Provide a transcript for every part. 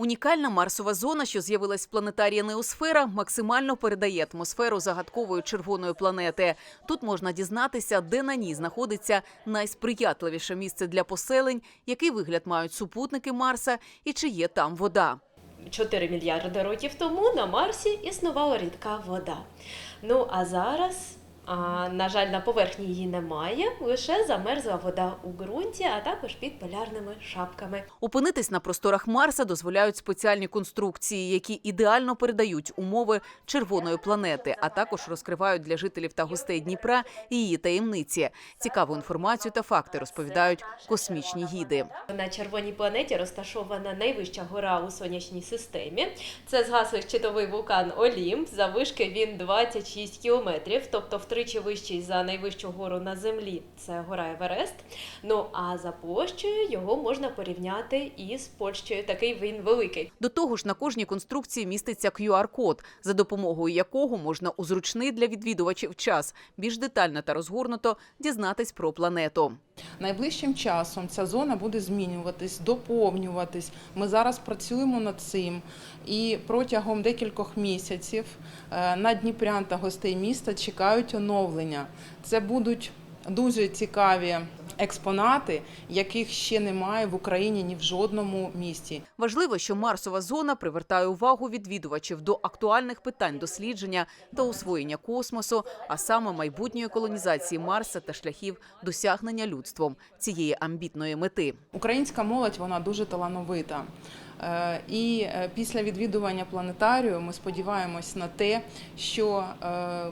Унікальна Марсова зона, що з'явилась в планетарії Неосфера, максимально передає атмосферу загадкової червоної планети. Тут можна дізнатися, де на ній знаходиться найсприятливіше місце для поселень, який вигляд мають супутники Марса і чи є там вода. 4 мільярди років тому на Марсі існувала рідка вода. Ну а зараз, а, на жаль, на поверхні її немає, лише замерзла вода у ґрунті, а також під полярними шапками. Опинитись на просторах Марса дозволяють спеціальні конструкції, які ідеально передають умови червоної планети, а також розкривають для жителів та гостей Дніпра її таємниці. Цікаву інформацію та факти розповідають космічні гіди. На червоній планеті розташована найвища гора у сонячній системі. Це згаслий щитовий вулкан Олімп. Заввишки він 26 кілометрів, тобто втричі вищий за найвищу гору на землі. Це гора Еверест. Ну а за площею його можна порівняти із Польщею. Такий він великий. До того ж, на кожній конструкції міститься QR-код, за допомогою якого можна у зручний для відвідувачів час більш детально та розгорнуто дізнатись про планету. Найближчим часом ця зона буде змінюватись, доповнюватись. Ми зараз працюємо над цим, і протягом декількох місяців е, на Дніпрян та гостей міста чекають оновлення. Це будуть дуже цікаві експонати, яких ще немає в Україні ні в жодному місті. Важливо, що Марсова зона привертає увагу відвідувачів до актуальних питань дослідження та освоєння космосу, а саме майбутньої колонізації Марса та шляхів досягнення людством цієї амбітної мети. Українська молодь вона дуже талановита. Е, І е, після відвідування планетарію ми сподіваємось на те, що е,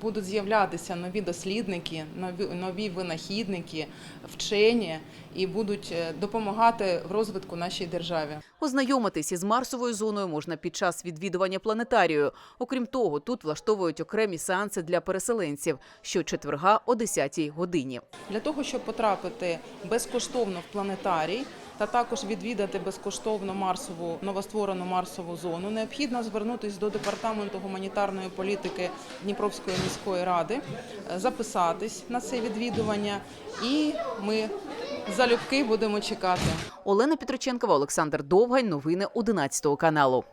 будуть з'являтися нові дослідники, нові, нові винахідники, вчені і будуть е, допомагати в розвитку нашій державі. Ознайомитись із Марсовою зоною можна під час відвідування планетарію. Окрім того, тут влаштовують окремі сеанси для переселенців щочетверга о 10-й годині. Для того, щоб потрапити безкоштовно в планетарій та також відвідати безкоштовно Марсову новостворену Марсову зону, необхідно звернутися до департаменту гуманітарної політики Дніпровської міської ради, е, записатись на це відвідування, і ми залюбки будемо чекати. Олена Петроченкова, Олександр Довгань. Новини 11 каналу.